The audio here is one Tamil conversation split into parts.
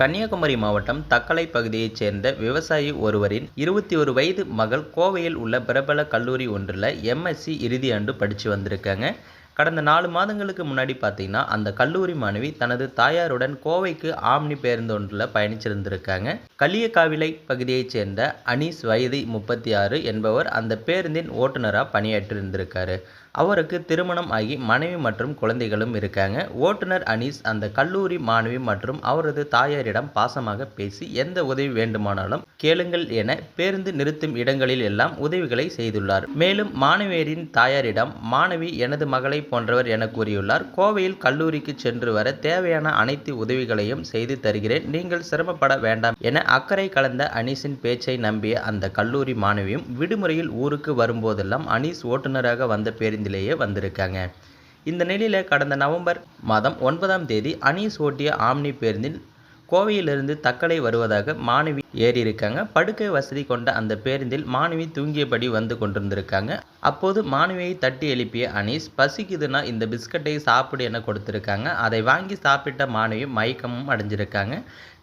கன்னியாகுமரி மாவட்டம் தக்கலை பகுதியைச் சேர்ந்த விவசாயி ஒருவரின் இருபத்தி ஒரு வயது மகள் கோவையில் உள்ள பிரபல கல்லூரி ஒன்றில் எம்எஸ்சி இறுதி ஆண்டு படித்து வந்திருக்காங்க. கடந்த நாலு மாதங்களுக்கு முன்னாடி பார்த்தீங்கன்னா அந்த கல்லூரி மாணவி தனது தாயாருடன் கோவைக்கு ஆம்னி பேருந்து ஒன்றில் பயணிச்சிருந்திருக்காங்க. களியக்காவிலை பகுதியைச் சேர்ந்த அனீஸ் வயது முப்பத்தி ஆறு என்பவர் அந்த பேருந்தின் ஓட்டுநராக பணியாற்றியிருந்திருக்காரு அவருக்கு திருமணம் ஆகி மனைவி மற்றும் குழந்தைகளும் இருக்காங்க. ஓட்டுநர் அனீஸ் அந்த கல்லூரி மாணவி மற்றும் அவரது தாயாரிடம் பாசமாக பேசி எந்த உதவி வேண்டுமானாலும் கேளுங்கள் என பேருந்து நிறுத்தும் இடங்களில் எல்லாம் உதவிகளை செய்துள்ளார். மேலும் மாணவியரின் தாயாரிடம் மாணவி எனது மகளை போன்றவர் என கூறியுள்ளார். கோவையில் கல்லூரிக்கு சென்று வர தேவையான அனைத்து உதவிகளையும் செய்து தருகிறேன். நீங்கள் சிரமப்பட வேண்டாம் என அக்கறை கலந்த அனீஸின் பேச்சை நம்பிய அந்த கல்லூரி மாணவியும் விடுமுறையில் ஊருக்கு வரும்போதெல்லாம் அனீஸ் ஓட்டுநராக வந்த பேருந்திலேயே வந்திருக்காங்க. இந்த நிலையில் கடந்த நவம்பர் மாதம் ஒன்பதாம் தேதி அனீஸ் ஓட்டிய ஆம்னி பேருந்தில் கோவையிலிருந்து தக்கலை வருவதாக மாணவி ஏறியிருக்காங்க. படுக்கை வசதி கொண்ட அந்த பேருந்தில் மாணவி தூங்கியபடி வந்து கொண்டிருந்திருக்காங்க. அப்போது மாணவியை தட்டி எழுப்பிய அனீஸ் பசிக்குதுன்னா இந்த பிஸ்கட்டை சாப்பிடு என கொடுத்திருக்காங்க. அதை வாங்கி சாப்பிட்ட மாணவி மயக்கமும் அடைஞ்சிருக்காங்க.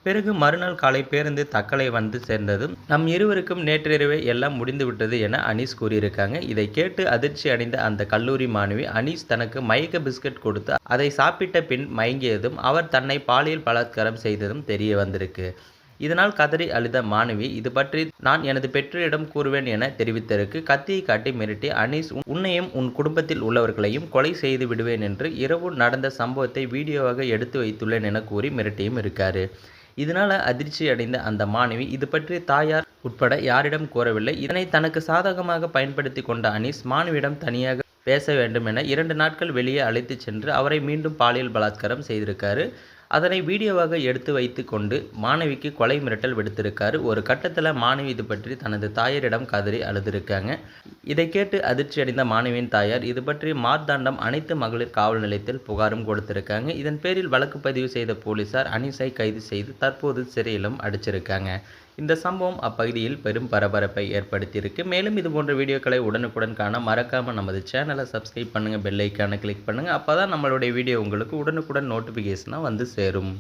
பிறகு மறுநாள் காலை பேருந்து தக்கலை வந்து சேர்ந்ததும் நம் இருவருக்கும் நேற்றிரவே எல்லாம் முடிந்துவிட்டது என அனீஸ் கூறியிருக்காங்க. இதை கேட்டு அதிர்ச்சி அடைந்த அந்த கல்லூரி மாணவி அனீஸ் தனக்கு மயக்க பிஸ்கட் கொடுத்து அதை சாப்பிட்ட பின் மயங்கியதும் அவர் தன்னை பாலியல் பலாத்காரம் செய்ததும் தெரிய வந்திருக்கு. இதனால் கதறி அழுத மாணவி இது பற்றி நான் எனது பெற்றோரிடம் கூறுவேன் என தெரிவித்ததற்கு கத்தியை காட்டி மிரட்டி அனீஸ் உன்னையும் உன் குடும்பத்தில் உள்ளவர்களையும் கொலை செய்து விடுவேன் என்று இரவு நடந்த சம்பவத்தை வீடியோவாக எடுத்து வைத்துள்ளேன் என கூறி மிரட்டியும் இருக்காரு. இதனால் அதிர்ச்சி அடைந்த அந்த மாணவி இது பற்றி தாயார் உட்பட யாரிடம் கூறவில்லை. இதனை தனக்கு சாதகமாக பயன்படுத்தி கொண்ட அனீஸ் மாணவியிடம் தனியாக பேச வேண்டும் என இரண்டு நாட்கள் வெளியே அழைத்து சென்று அவரை மீண்டும் பாலியல் பலாத்காரம் செய்திருக்காரு. அதனை வீடியோவாக எடுத்து வைத்து கொண்டு மாணவிக்கு கொலை மிரட்டல் விடுத்திருக்காரு. ஒரு கட்டத்தில் மாணவி இது பற்றி தனது தாயரிடம் கதறி அழுதிருக்காங்க. இதை கேட்டு அதிர்ச்சி அடைந்த மாணவியின் தாயார் இது பற்றி மார்த்தாண்டம் அனைத்து மகளிர் காவல் நிலையத்தில் புகாரும் கொடுத்திருக்காங்க. இதன் பேரில் வழக்கு பதிவு செய்த போலீசார் அனீஸை கைது செய்து தற்போது சிறையிலும் அடைச்சிருக்காங்க. இந்த சம்பவம் அப்பகுதியில் பெரும் பரபரப்பை ஏற்படுத்தியிருக்கு. மேலும் இது போன்ற வீடியோக்களை உடனுக்குடன் காண மறக்காமல் நமது சேனலை சப்ஸ்கிரைப் பண்ணுங்கள் பெல்லைக்கான கிளிக் பண்ணுங்கள் அப்போ தான் நம்மளுடைய வீடியோ உங்களுக்கு உடனுக்குடன் நோட்டிஃபிகேஷனாக வந்து சேரும்.